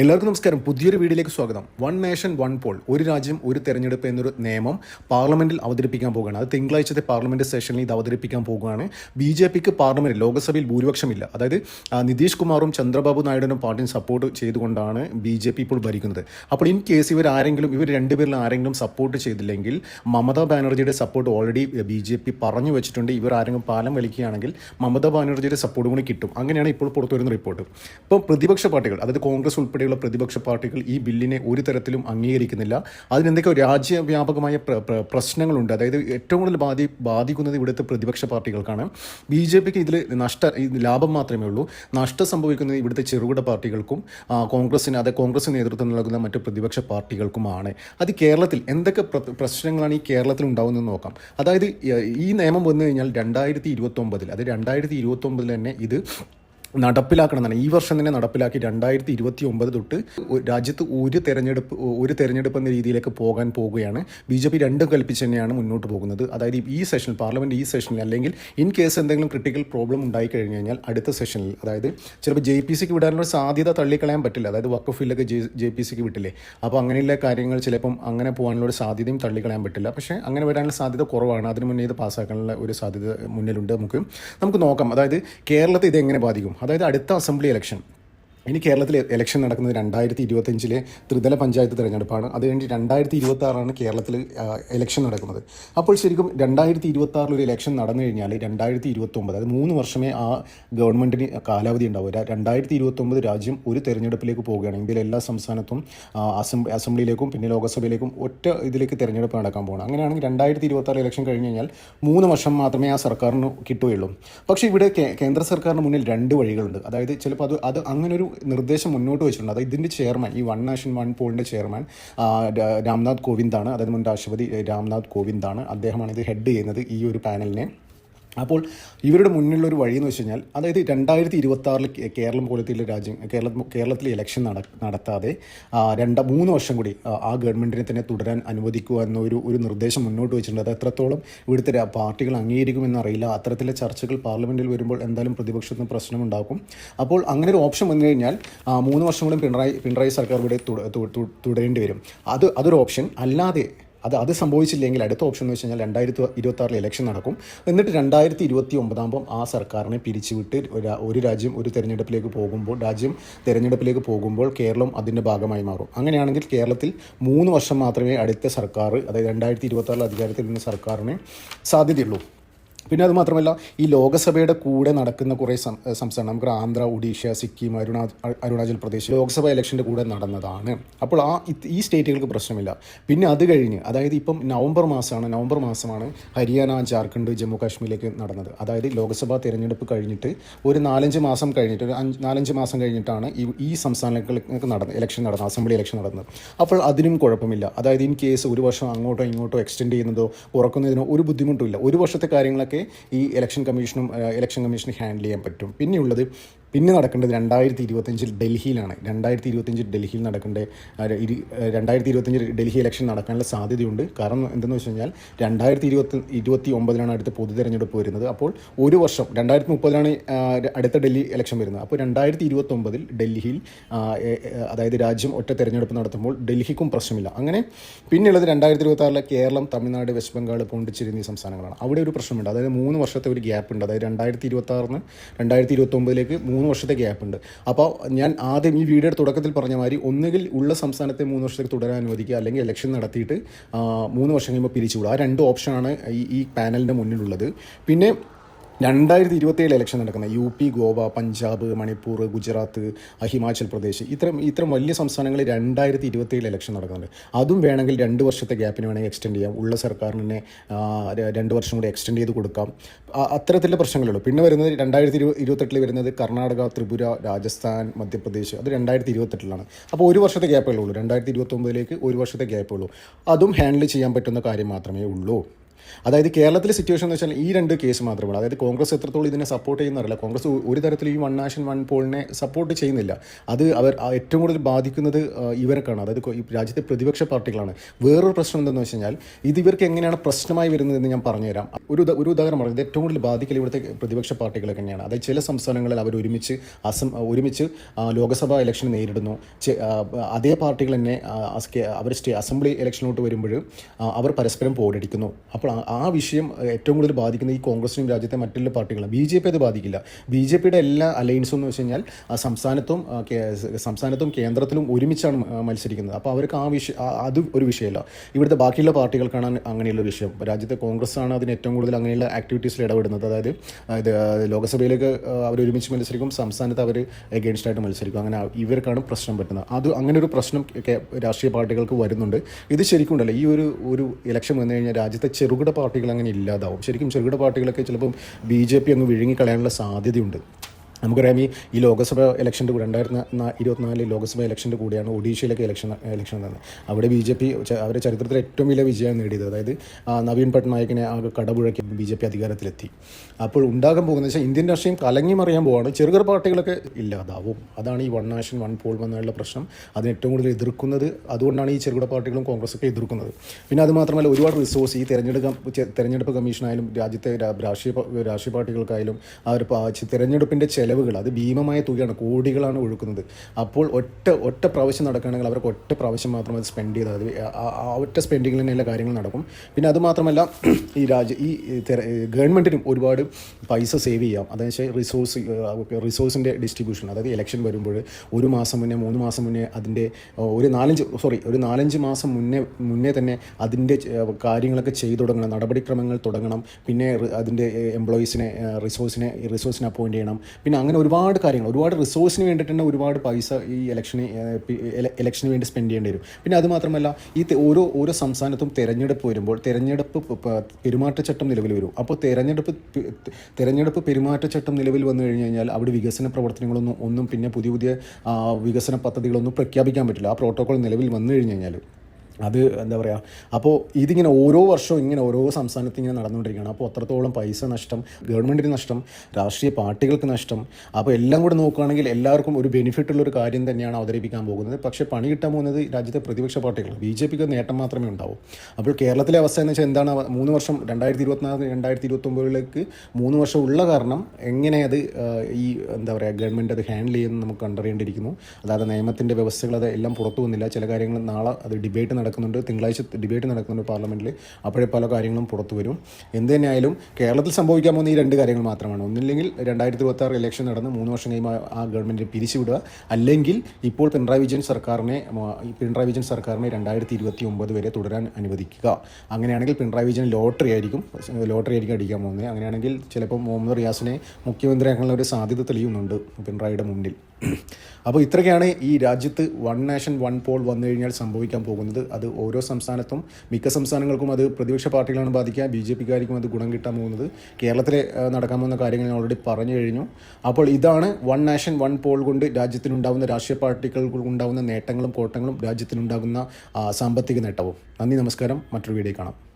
എല്ലാവർക്കും നമസ്കാരം. പുതിയൊരു വീഡിയോയിലേക്ക് സ്വാഗതം. വൺ നേഷൻ വൺ പോൾ ഒരു രാജ്യം ഒരു തെരഞ്ഞെടുപ്പ് എന്നൊരു നിയമം പാർലമെന്റിൽ അവതരിപ്പിക്കാൻ പോകുകയാണ് അത് തിങ്കളാഴ്ചത്തെ പാർലമെന്റ് സെഷനിൽ ഇത് അവതരിപ്പിക്കാൻ പോകുകയാണ് ബി ജെ പിക്ക് പാർലമെന്റ് ലോക്സഭയിൽ ഭൂരിപക്ഷമില്ല. അതായത് നിതീഷ് കുമാറും ചന്ദ്രബാബു നായിഡുവിനും പാർട്ടിയും സപ്പോർട്ട് ചെയ്തുകൊണ്ടാണ് ബി ജെ പി ഇപ്പോൾ ഭരിക്കുന്നത്. അപ്പോൾ ഇൻ കേസ് ഇവർ ആരെങ്കിലും ഇവർ രണ്ടുപേരിൽ ആരെങ്കിലും സപ്പോർട്ട് ചെയ്തില്ലെങ്കിൽ മമതാ ബാനർജിയുടെ support already B J P പറഞ്ഞു വെച്ചിട്ടുണ്ട്. ഇവർ ആരെങ്കിലും പാലം വലിക്കുകയാണെങ്കിൽ മമതാ ബാനർജിയുടെ സപ്പോർട്ട് കൂടി കിട്ടും. അങ്ങനെയാണ് ഇപ്പോൾ പുറത്തുവരുന്ന റിപ്പോർട്ട് ഇപ്പോൾ പ്രതിപക്ഷ പാർട്ടികൾ അതായത് കോൺഗ്രസ് ഉൾപ്പെടെയുള്ള പ്രതിപക്ഷ പാർട്ടികൾ ഈ ബില്ലിനെ ഒരു തരത്തിലും അംഗീകരിക്കുന്നില്ല. അതിനെന്തൊക്കെ രാജ്യവ്യാപകമായ പ്ര- പ്ര- പ്രശ്നങ്ങളുണ്ട്. അതായത് ഏറ്റവും കൂടുതൽ ബാധി ബാധിക്കുന്നത് ഇവിടുത്തെ പ്രതിപക്ഷ പാർട്ടികൾക്കാണ്. ബി ജെ പിക്ക് ഇതിൽ നഷ്ട ലാഭം മാത്രമേ ഉള്ളൂ. നഷ്ടം സംഭവിക്കുന്നത് ഇവിടുത്തെ ചെറുകിട പാർട്ടികൾക്കും കോൺഗ്രസിന് അതായത് കോൺഗ്രസ് നേതൃത്വം നൽകുന്ന മറ്റ് പ്രതിപക്ഷ പാർട്ടികൾക്കുമാണ്. അത് കേരളത്തിൽ എന്തൊക്കെ പ്രശ്നങ്ങളാണ് ഈ കേരളത്തിൽ ഉണ്ടാകുന്നതെന്ന് നോക്കാം. അതായത് ഈ- നിയമം വന്നു കഴിഞ്ഞാൽ രണ്ടായിരത്തി ഇരുപത്തൊമ്പതിൽ അത് രണ്ടായിരത്തി ഇരുപത്തൊമ്പതിൽ തന്നെ ഇത് നടപ്പിലാക്കണം എന്നാണ് ഈ വർഷം തന്നെ നടപ്പിലാക്കി രണ്ടായിരത്തി ഇരുപത്തി ഒമ്പത് തൊട്ട് രാജ്യത്ത് ഒരു തെരഞ്ഞെടുപ്പ് ഒരു തെരഞ്ഞെടുപ്പ് എന്ന രീതിയിലേക്ക് പോകാൻ പോവുകയാണ് ബി ജെ പി രണ്ടും കൽപ്പിച്ച് തന്നെയാണ് മുന്നോട്ട് പോകുന്നത്. അതായത് ഈ സെഷൻ പാർലമെന്റ് ഈ സെഷനിൽ അല്ലെങ്കിൽ ഇൻ കേസ് എന്തെങ്കിലും ക്രിട്ടിക്കൽ പ്രോബ്ലം ഉണ്ടായി കഴിഞ്ഞു കഴിഞ്ഞാൽ അടുത്ത സെഷനിൽ അതായത് ചിലപ്പോൾ ജെ പി സിക്ക് വിടാനുള്ള സാധ്യത തള്ളിക്കളയാൻ പറ്റില്ല. അതായത് വക്കഫിലൊക്കെ ജെ ജെ പി സിക്ക് വിട്ടില്ലേ. അപ്പോൾ അങ്ങനെയുള്ള കാര്യങ്ങൾ ചിലപ്പം അങ്ങനെ പോകാനുള്ള സാധ്യതയും തള്ളിക്കളയാൻ പറ്റില്ല. പക്ഷേ അങ്ങനെ വരാനുള്ള സാധ്യത കുറവാണ്. അതിന് മുന്നേ ഇത് പാസ്സാക്കാനുള്ള ഒരു സാധ്യത മുന്നിലുണ്ട് നമുക്ക്. നമുക്ക് നോക്കാം. അതായത് കേരളത്തെ ഇത് എങ്ങനെ ബാധിക്കും? അതായത് അടുത്ത അസംബ്ലി ഇലക്ഷൻ ഇനി കേരളത്തിൽ ഇലക്ഷൻ നടക്കുന്നത് രണ്ടായിരത്തി ഇരുപത്തഞ്ചിലെ ത്രിതല പഞ്ചായത്ത് തിരഞ്ഞെടുപ്പാണ്. അത് കഴിഞ്ഞ് രണ്ടായിരത്തി ഇരുപത്തി ആറാണ് കേരളത്തിൽ ഇലക്ഷൻ നടക്കുന്നത്. അപ്പോൾ ശരിക്കും രണ്ടായിരത്തി ഇരുപത്തി ആറിൽ ഒരു ഇലക്ഷൻ നടന്നു കഴിഞ്ഞാൽ രണ്ടായിരത്തി ഇരുപത്തി ഒമ്പത് അത് മൂന്ന് വർഷമേ ആ ഗവൺമെന്റിന് കാലാവധി ഉണ്ടാവും. ര- രണ്ടായിരത്തി ഇരുപത്തി ഒമ്പത് രാജ്യം ഒരു തെരഞ്ഞെടുപ്പിലേക്ക് പോവുകയാണ്. ഇന്ത്യയിലെ എല്ലാ സംസ്ഥാനത്തും അസംബ്ലി അസംബ്ലിയിലേക്കും പിന്നെ ലോകസഭയിലേക്കും ഒറ്റ ഇതിലേക്ക് തെരഞ്ഞെടുപ്പ് നടക്കാൻ പോകണം അങ്ങനെയാണെങ്കിൽ രണ്ടായിരത്തി ഇരുപത്തി ആറ് ഇലക്ഷൻ കഴിഞ്ഞ് കഴിഞ്ഞാൽ മൂന്ന് വർഷം മാത്രമേ ആ സർക്കാരിന് കിട്ടുകയുള്ളൂ. പക്ഷേ ഇവിടെ കേന്ദ്ര സർക്കാരിന് മുന്നിൽ രണ്ട് വഴികളുണ്ട്. അതായത് ചിലപ്പോൾ അത് അത് അങ്ങനൊരു നിർദ്ദേശം മുന്നോട്ട് വെച്ചിട്ടുണ്ട്. അതായത് ഇതിന്റെ ചെയർമാൻ ഈ വൺ നാഷൻ വൺ പോളിന്റെ ചെയർമാൻ രാംനാഥ് കോവിന്ദാണ്. അതായത് മുൻ രാഷ്ട്രപതി രാംനാഥ് കോവിന്ദാണ്. അദ്ദേഹമാണ് ഇത് ഹെഡ് ചെയ്യുന്നത് ഈ ഒരു പാനലിനെ. അപ്പോൾ ഇവരുടെ മുന്നിലുള്ള ഒരു വഴി എന്ന് വെച്ച് കഴിഞ്ഞാൽ അതായത് രണ്ടായിരത്തി ഇരുപത്തി ആറിൽ കേരളം പോലത്തെ രാജ്യം കേരളം കേരളത്തിലെ ഇലക്ഷൻ നട നടത്താതെ രണ്ട് മൂന്ന് വർഷം കൂടി ആ, ഗവൺമെന്റിനെ തന്നെ തുടരാൻ അനുവദിക്കുക എന്നൊരു ഒരു നിർദ്ദേശം മുന്നോട്ട് വെച്ചിട്ടുണ്ട്. അത് എത്രത്തോളം ഇവിടുത്തെ പാർട്ടികൾ അംഗീകരിക്കുമെന്ന് അറിയില്ല. അത്തരത്തിലെ ചർച്ചകൾ പാർലമെന്റിൽ വരുമ്പോൾ എന്തായാലും പ്രതിപക്ഷത്തിന് പ്രശ്നമുണ്ടാക്കും. അപ്പോൾ അങ്ങനെ ഒരു ഓപ്ഷൻ വന്നു കഴിഞ്ഞാൽ മൂന്ന് വർഷം കൂടി പിണറായി പിണറായി സർക്കാർ ഇവിടെ തുടരേണ്ടി വരും. അത് അതൊരു ഓപ്ഷൻ. അല്ലാതെ അത് അത് സംഭവിച്ചില്ലെങ്കിൽ അടുത്ത ഓപ്ഷൻ എന്ന് വെച്ച് കഴിഞ്ഞാൽ രണ്ടായിരത്തി ഇരുപത്തി ഇലക്ഷൻ നടക്കും. എന്നിട്ട് രണ്ടായിരത്തി ഇരുപത്തി ഒമ്പതാകുമ്പം ആ സർക്കാരിനെ പിരിച്ചുവിട്ട് ഒരു- രാജ്യം ഒരു തെരഞ്ഞെടുപ്പിലേക്ക് പോകുമ്പോൾ രാജ്യം തെരഞ്ഞെടുപ്പിലേക്ക് പോകുമ്പോൾ കേരളം അതിന്റെ ഭാഗമായി മാറും. അങ്ങനെയാണെങ്കിൽ കേരളത്തിൽ മൂന്ന് വർഷം മാത്രമേ അടുത്ത സർക്കാർ അതായത് രണ്ടായിരത്തി ഇരുപത്തി അധികാരത്തിൽ നിന്ന് സർക്കാരിന് സാധ്യതയുള്ളൂ. പിന്നെ അത് മാത്രമല്ല ഈ ലോകസഭയുടെ കൂടെ നടക്കുന്ന കുറേ സംസ്ഥാനം നമുക്ക് ആന്ധ്ര ഒഡീഷ സിക്കിം അരുണാ അരുണാചൽ പ്രദേശ് ലോക്സഭ ഇലക്ഷന്റെ കൂടെ നടന്നതാണ്. അപ്പോൾ ആ ഈ സ്റ്റേറ്റുകൾക്ക് പ്രശ്നമില്ല. പിന്നെ അത് കഴിഞ്ഞ് അതായത് ഇപ്പം നവംബർ മാസമാണ് നവംബർ മാസമാണ് ഹരിയാന ജാർഖണ്ഡ് ജമ്മു കാശ്മീരിലേക്ക് നടന്നത്. അതായത് ലോക്സഭാ തിരഞ്ഞെടുപ്പ് കഴിഞ്ഞിട്ട് ഒരു നാലഞ്ച് മാസം കഴിഞ്ഞിട്ട് ഒരു അഞ്ച് നാലഞ്ച് മാസം കഴിഞ്ഞിട്ടാണ് ഈ ഈ സംസ്ഥാനങ്ങൾക്ക് നടന്നത് ഇലക്ഷൻ നടന്നത് അസംബ്ലി ഇലക്ഷൻ നടന്നത്. അപ്പോൾ അതിനും കുഴപ്പമില്ല. അതായത് ഇൻ കേസ് ഒരു വർഷം അങ്ങോട്ടോ ഇങ്ങോട്ടോ എക്സ്റ്റെൻഡ് ചെയ്യുന്നതോ കുറക്കുന്നതിനോ ഒരു ബുദ്ധിമുട്ടുമില്ല. ഒരു വർഷത്തെ കാര്യങ്ങളൊക്കെ ഈ ഇലക്ഷൻ കമ്മീഷനും ഇലക്ഷൻ കമ്മീഷന് ഹാൻഡിൽ ചെയ്യാൻ പറ്റും. പിന്നെയുള്ളത് പിന്നെ നടക്കേണ്ടത് രണ്ടായിരത്തി ഇരുപത്തഞ്ചിൽ ഡൽഹിയിലാണ്. രണ്ടായിരത്തി ഇരുപത്തഞ്ചിൽ ഡൽഹിയിൽ നടക്കേണ്ട രണ്ടായിരത്തി ഇരുപത്തഞ്ചിൽ ഡൽഹി ഇലക്ഷൻ നടക്കാനുള്ള സാധ്യതയുണ്ട്. കാരണം എന്തെന്ന് വെച്ച് കഴിഞ്ഞാൽ രണ്ടായിരത്തി ഇരുപത്തി ഇരുപത്തി ഒമ്പതിലാണ് അടുത്ത പൊതു തെരഞ്ഞെടുപ്പ് വരുന്നത്. അപ്പോൾ ഒരു വർഷം രണ്ടായിരത്തി മുപ്പതിലാണ് അടുത്ത ഡൽഹി ഇലക്ഷൻ വരുന്നത്. അപ്പോൾ രണ്ടായിരത്തി ഇരുപത്തി ഒമ്പതിൽ ഡൽഹിയിൽ അതായത് രാജ്യം ഒറ്റ തെരഞ്ഞെടുപ്പ് നടത്തുമ്പോൾ ഡൽഹിക്കും പ്രശ്നമില്ല. അങ്ങനെ പിന്നെയുള്ളത് രണ്ടായിരത്തി ഇരുപത്തി ആറിലെ കേരളം തമിഴ്നാട് വെസ്റ്റ് ബംഗാൾ പോണ്ടിച്ചേരി എന്നീ സംസ്ഥാനങ്ങളാണ്. അവിടെ ഒരു പ്രശ്നമുണ്ട്. അതായത് മൂന്ന് വർഷത്തെ ഒരു ഗ്യാപ്പ് ഉണ്ട് അതായത് രണ്ടായിരത്തി ഇരുപത്തി ആറിന് രണ്ടായിരത്തി ഇരുപത്തി ഒമ്പതിലേക്ക് മൂന്ന് വർഷത്തെ ഗ്യാപ്പ് ഉണ്ട്. അപ്പോൾ ഞാൻ ആദ്യം ഈ വീഡിയോയുടെ തുടക്കത്തിൽ പറഞ്ഞ മാതിരി ഒന്നുകിൽ ഉള്ള സംസ്ഥാനത്തെ മൂന്ന് വർഷത്തേക്ക് തുടരാൻ അനുവദിക്കുക അല്ലെങ്കിൽ ഇലക്ഷൻ നടത്തിയിട്ട് മൂന്ന് വർഷം കഴിയുമ്പോൾ പിരിച്ചുവിടുക. ആ രണ്ട് ഓപ്ഷനാണ് ഈ ഈ പാനലിന്റെ മുന്നിലുള്ളത്. പിന്നെ രണ്ടായിരത്തി ഇരുപത്തിയേഴ് ഇലക്ഷൻ നടക്കുന്ന യു പി ഗോവ പഞ്ചാബ് മണിപ്പൂർ ഗുജറാത്ത് ഹിമാചൽ പ്രദേശ് ഇത്തരം ഇത്തരം വലിയ സംസ്ഥാനങ്ങളിൽ രണ്ടായിരത്തി ഇരുപത്തിയേഴ് ഇലക്ഷൻ നടക്കുന്നുണ്ട്. അതും വേണമെങ്കിൽ രണ്ട് വർഷത്തെ ഗ്യാപ്പിന് വേണമെങ്കിൽ എക്സ്റ്റെൻഡ് ചെയ്യാം. ഉള്ള സർക്കാരിനെ രണ്ട് വർഷം കൂടി എക്സ്റ്റെൻഡ് ചെയ്ത് കൊടുക്കാം. അത്തരത്തിലുള്ള പ്രശ്നങ്ങളുള്ളൂ പിന്നെ വരുന്നത് രണ്ടായിരത്തി ഇരു ഇരുപത്തെട്ടിൽ വരുന്നത് കർണാടക ത്രിപുര രാജസ്ഥാൻ മധ്യപ്രദേശ് അത് രണ്ടായിരത്തി ഇരുപത്തെട്ടിലാണ് അപ്പോൾ ഒരു വർഷത്തെ ഗ്യാപ്പുകളുള്ളൂ രണ്ടായിരത്തി ഇരുപത്തൊമ്പതിലേക്ക് ഒരു വർഷത്തെ ഗ്യാപ്പേ ഉള്ളൂ. അതും ഹാൻഡിൽ ചെയ്യാൻ പറ്റുന്ന കാര്യം മാത്രമേ ഉള്ളൂ. അതായത് കേരളത്തിലെ സിറ്റുവേഷൻ എന്ന് വെച്ചാൽ ഈ രണ്ട് കേസ് മാത്രമാണ്. അതായത് കോൺഗ്രസ് എത്രത്തോളം ഇതിനെ സപ്പോർട്ട് ചെയ്യുന്നറിയില്ല കോൺഗ്രസ് ഒരു തരത്തിൽ ഈ വൺ നാഷൻ വൺ പോളിനെ സപ്പോർട്ട് ചെയ്യുന്നില്ല. അത് അവർ ഏറ്റവും കൂടുതൽ ബാധിക്കുന്നത് ഇവർക്കാണ്. അതായത് രാജ്യത്തെ പ്രതിപക്ഷ പാർട്ടികളാണ്. വേറൊരു പ്രശ്നം എന്തെന്ന് വെച്ച് കഴിഞ്ഞാൽ ഇത് ഇവർക്ക് എങ്ങനെയാണ് പ്രശ്നമായി വരുന്നതെന്ന് ഞാൻ പറഞ്ഞുതരാം. ഒരു ഒരു ഉദാഹരണം പറഞ്ഞത് ഏറ്റവും കൂടുതൽ ബാധിക്കൽ ഇവിടുത്തെ പ്രതിപക്ഷ പാർട്ടികൾ തന്നെയാണ്. അതായത് ചില സംസ്ഥാനങ്ങളിൽ അവർ ഒരുമിച്ച് അസം ഒരുമിച്ച് ലോക്സഭാ ഇലക്ഷൻ നേരിടുന്നു. അതേ പാർട്ടികൾ തന്നെ അവർ അസംബ്ലി ഇലക്ഷനിലോട്ട് വരുമ്പോൾ അവർ പരസ്പരം പോരടിക്കുന്നു. അപ്പോൾ ആ- വിഷയം ഏറ്റവും കൂടുതൽ ബാധിക്കുന്നത് ഈ കോൺഗ്രസിനും രാജ്യത്തെ മറ്റുള്ള പാർട്ടികളും ബി ജെ പി അത് ബാധിക്കില്ല. ബി ജെ പിയുടെ എല്ലാ അലയൻസും എന്ന് വെച്ച് കഴിഞ്ഞാൽ സംസ്ഥാനത്തും സംസ്ഥാനത്തും കേന്ദ്രത്തിലും ഒരുമിച്ചാണ് മത്സരിക്കുന്നത്. അപ്പോൾ അവർക്ക് ആ വിഷയം അത് ഒരു വിഷയമല്ല. ഇവിടുത്തെ ബാക്കിയുള്ള പാർട്ടികൾക്കാണ് അങ്ങനെയുള്ള വിഷയം. രാജ്യത്തെ കോൺഗ്രസ് ആണ് അതിന് ഏറ്റവും കൂടുതൽ അങ്ങനെയുള്ള ആക്ടിവിറ്റീസിൽ ഇടപെടുന്നത്. അതായത് ഇത് ലോക്സഭയിലേക്ക് അവർ ഒരുമിച്ച് മത്സരിക്കും സംസ്ഥാനത്ത് അവർ എഗെയിൻസ്റ്റ് ആയിട്ട് മത്സരിക്കും. അങ്ങനെ ഇവർക്കാണ് പ്രശ്നം പറ്റുന്നത്. അത് അങ്ങനെ ഒരു പ്രശ്നം രാഷ്ട്രീയ പാർട്ടികൾക്ക് വരുന്നുണ്ട്. ഇത് ശരിക്കും ഉണ്ടല്ലോ. ഈ ഒരു ഒരു ഇലക്ഷൻ വന്നു കഴിഞ്ഞാൽ രാജ്യത്തെ ചെറുകിട പാർട്ടികൾ അങ്ങനെ ഇല്ലാതാവും. ശരിക്കും ചെറുകിട പാർട്ടികളൊക്കെ ചിലപ്പം ബി ജെ പി അങ്ങ് വിഴുങ്ങിക്കളയാനുള്ള സാധ്യതയുണ്ട്. നമുക്കറിയാം ഈ ഈ ലോക്സഭ ഇലക്ഷന്റെ കൂടെ രണ്ടായിരത്തി ഇരുപത്തിനാല് ലോക്സഭ ഇലക്ഷന്റെ കൂടെയാണ് ഒഡീഷയിലൊക്കെ ഇലക്ഷൻ ഇലക്ഷൻ നടന്നത് അവിടെ ബി ജെ പി അവരെ ചരിത്രത്തിൽ ഏറ്റവും വലിയ വിജയം നേടിയത്. അതായത് നവീൻ പട്നായിക്കിനെ ആ കടപുഴക്കി ബി ജെ പി അധികാരത്തിലെത്തി. അപ്പോൾ ഉണ്ടാകാൻ പോകുന്നത് വെച്ചാൽ ഇന്ത്യൻ രാഷ്ട്രീയം കലങ്ങി മറിയാൻ പോവാണ്. ചെറുകിട പാർട്ടികളൊക്കെ ഇല്ലാതാവും. അതാണ് ഈ വൺ നാഷൻ വൺ പോൾ എന്നുള്ള പ്രശ്നം. അതിന് ഏറ്റവും കൂടുതൽ എതിർക്കുന്നത് അതുകൊണ്ടാണ് ഈ ചെറുകിട പാർട്ടികളും കോൺഗ്രസ്സൊക്കെ എതിർക്കുന്നത്. പിന്നെ അതുമാത്രമല്ല ഒരുപാട് റിസോഴ്സ് ഈ തെരഞ്ഞെടുപ്പ് തെരഞ്ഞെടുപ്പ് കമ്മീഷനായാലും രാജ്യത്തെ രാഷ്ട്രീയ രാഷ്ട്രീയ പാർട്ടികൾക്കായാലും ആ ഒരു ചില തെരഞ്ഞെടുപ്പിന്റെ ചെലവുകൾ അത് ഭീമമായ തുകയാണ് കോടികളാണ് ഒഴുക്കുന്നത്. അപ്പോൾ ഒറ്റ ഒറ്റ പ്രാവശ്യം നടക്കുകയാണെങ്കിൽ അവർക്ക് ഒറ്റ പ്രാവശ്യം മാത്രം അത് സ്പെൻഡ് ചെയ്താൽ അത് ആ- ഒറ്റ സ്പെൻഡിങ്ങിൽ തന്നെയുള്ള കാര്യങ്ങൾ നടക്കും. പിന്നെ അതുമാത്രമല്ല ഈ രാജ്യ ഈ ഗവൺമെന്റിനും ഒരുപാട് പൈസ സേവ് ചെയ്യാം. അതായത് റിസോഴ്സ് റിസോഴ്സിന്റെ ഡിസ്ട്രിബ്യൂഷൻ അതായത് ഇലക്ഷൻ വരുമ്പോൾ ഒരു മാസം മുന്നേ മൂന്ന് മാസം മുന്നേ അതിന്റെ ഒരു നാലഞ്ച് സോറി ഒരു നാലഞ്ച് മാസം മുന്നേ മുന്നേ തന്നെ അതിന്റെ കാര്യങ്ങളൊക്കെ ചെയ്തു തുടങ്ങണം. നടപടിക്രമങ്ങൾ തുടങ്ങണം. പിന്നെ അതിന്റെ എംപ്ലോയീസിനെ റിസോഴ്സിനെ റിസോഴ്സിനെ അപ്പോയിന്റ് ചെയ്യണം. പിന്നെ അങ്ങനെ ഒരുപാട് കാര്യങ്ങൾ ഒരുപാട് റിസോഴ്സിന് വേണ്ടിയിട്ട് തന്നെ ഒരുപാട് പൈസ ഈ ഇലക്ഷന് ഇലക്ഷന് വേണ്ടി സ്പെൻഡ് ചെയ്യേണ്ടി വരും. പിന്നെ അത് മാത്രമല്ല ഈ ഓരോ ഓരോ സംസ്ഥാനത്തും തെരഞ്ഞെടുപ്പ് വരുമ്പോൾ തെരഞ്ഞെടുപ്പ് പെരുമാറ്റച്ചട്ടം നിലവിൽ വരും. അപ്പോൾ തിരഞ്ഞെടുപ്പ് തെരഞ്ഞെടുപ്പ് പെരുമാറ്റച്ചട്ടം നിലവിൽ വന്നു കഴിഞ്ഞ് കഴിഞ്ഞാൽ അവിടെ വികസന പ്രവർത്തനങ്ങളൊന്നും ഒന്നും പിന്നെ പുതിയ പുതിയ വികസന പദ്ധതികളൊന്നും പ്രഖ്യാപിക്കാൻ പറ്റില്ല. ആ പ്രോട്ടോകോൾ നിലവിൽ വന്നു കഴിഞ്ഞ് കഴിഞ്ഞാൽ അത് എന്താ പറയുക അപ്പോൾ ഇതിങ്ങനെ ഓരോ വർഷവും ഇങ്ങനെ ഓരോ സംസ്ഥാനത്ത് ഇങ്ങനെ നടന്നുകൊണ്ടിരിക്കുകയാണ്. അപ്പോൾ അത്രത്തോളം പൈസ നഷ്ടം ഗവൺമെന്റിന് നഷ്ടം രാഷ്ട്രീയ പാർട്ടികൾക്ക് നഷ്ടം. അപ്പോൾ എല്ലാം കൂടെ നോക്കുകയാണെങ്കിൽ എല്ലാവർക്കും ഒരു ബെനിഫിറ്റ് ഉള്ള ഒരു കാര്യം തന്നെയാണ് അവതരിപ്പിക്കാൻ പോകുന്നത്. പക്ഷേ പണി കിട്ടാൻ പോകുന്നത് രാജ്യത്തെ പ്രതിപക്ഷ പാർട്ടികൾ ബി ജെ പിക്ക് നേട്ടം മാത്രമേ ഉണ്ടാവൂ. അപ്പോൾ കേരളത്തിലെ അവസ്ഥ എന്ന് വെച്ചാൽ എന്താണ്? മൂന്ന് വർഷം രണ്ടായിരത്തി ഇരുപത്തിനാല് രണ്ടായിരത്തി ഇരുപത്തൊമ്പതിലേക്ക് മൂന്ന് വർഷം ഉള്ള കാരണം എങ്ങനെ അത് ഈ എന്താ പറയുക ഗവൺമെന്റ് അത് ഹാൻഡിൽ ചെയ്യുന്നത് നമുക്ക് കണ്ടറിയേണ്ടിയിരിക്കുന്നു. അതായത് നിയമത്തിന്റെ വ്യവസ്ഥകൾ അത് എല്ലാം പുറത്തു വന്നില്ല. ചില കാര്യങ്ങൾ നാളെ അത് ഡിബേറ്റ് നടക്കുന്നുണ്ട്. തിങ്കളാഴ്ച ഡിബേറ്റ് നടക്കുന്നുണ്ട് പാർലമെന്റിൽ അപ്പോഴേ പല കാര്യങ്ങളും പുറത്തു വരും. എന്ത് തന്നെയായാലും കേരളത്തിൽ സംഭവിക്കാൻ പോകുന്ന ഈ രണ്ട് കാര്യങ്ങൾ മാത്രമാണ്. ഒന്നില്ലെങ്കിൽ രണ്ടായിരത്തി ഇരുപത്തി ആറ് ഇലക്ഷൻ നടന്ന് മൂന്ന് വർഷം കഴിയുമ്പോൾ ആ ഗവൺമെന്റ് പിരിച്ചുവിടുക. അല്ലെങ്കിൽ ഇപ്പോൾ പിണറായി വിജയൻ സർക്കാരിനെ പിണറായി വിജയൻ സർക്കാരിനെ രണ്ടായിരത്തി ഇരുപത്തി ഒമ്പത് വരെ തുടരാൻ അനുവദിക്കുക. അങ്ങനെയാണെങ്കിൽ പിണറായി വിജയൻ ലോട്ടറി ആയിരിക്കും. ലോട്ടറി ആയിരിക്കും അടിക്കാൻ പോകുന്നത്. അങ്ങനെയാണെങ്കിൽ ചിലപ്പോൾ മുഹമ്മദ് റിയാസിനെ മുഖ്യമന്ത്രിയാക്കാനുള്ള ഒരു സാധ്യത തെളിയുന്നുണ്ട് പിണറായിയുടെ മുന്നിൽ. അപ്പോൾ ഇത്രയൊക്കെയാണ് ഈ രാജ്യത്ത് വൺ നാഷൻ വൺ പോൾ വന്നു കഴിഞ്ഞാൽ സംഭവിക്കാൻ പോകുന്നത്. അത് ഓരോ സംസ്ഥാനത്തും മിക്ക സംസ്ഥാനങ്ങൾക്കും അത് പ്രതിപക്ഷ പാർട്ടികളാണ് ബാധിക്കുക ബി ജെ പിക്കാർക്കും അത് ഗുണം കിട്ടാൻ പോകുന്നത്. കേരളത്തിലെ ആ, നടക്കാൻ പോകുന്ന കാര്യങ്ങൾ ഞാൻ ഓൾറെഡി പറഞ്ഞു കഴിഞ്ഞു. അപ്പോൾ ഇതാണ് വൺ നാഷൻ വൺ പോൾ കൊണ്ട് രാജ്യത്തിനുണ്ടാകുന്ന രാഷ്ട്രീയ പാർട്ടികൾക്ക് ഉണ്ടാകുന്ന നേട്ടങ്ങളും കോട്ടങ്ങളും രാജ്യത്തിനുണ്ടാകുന്ന സാമ്പത്തിക നേട്ടവും. നന്ദി നമസ്കാരം. മറ്റൊരു വീഡിയോ കാണാം.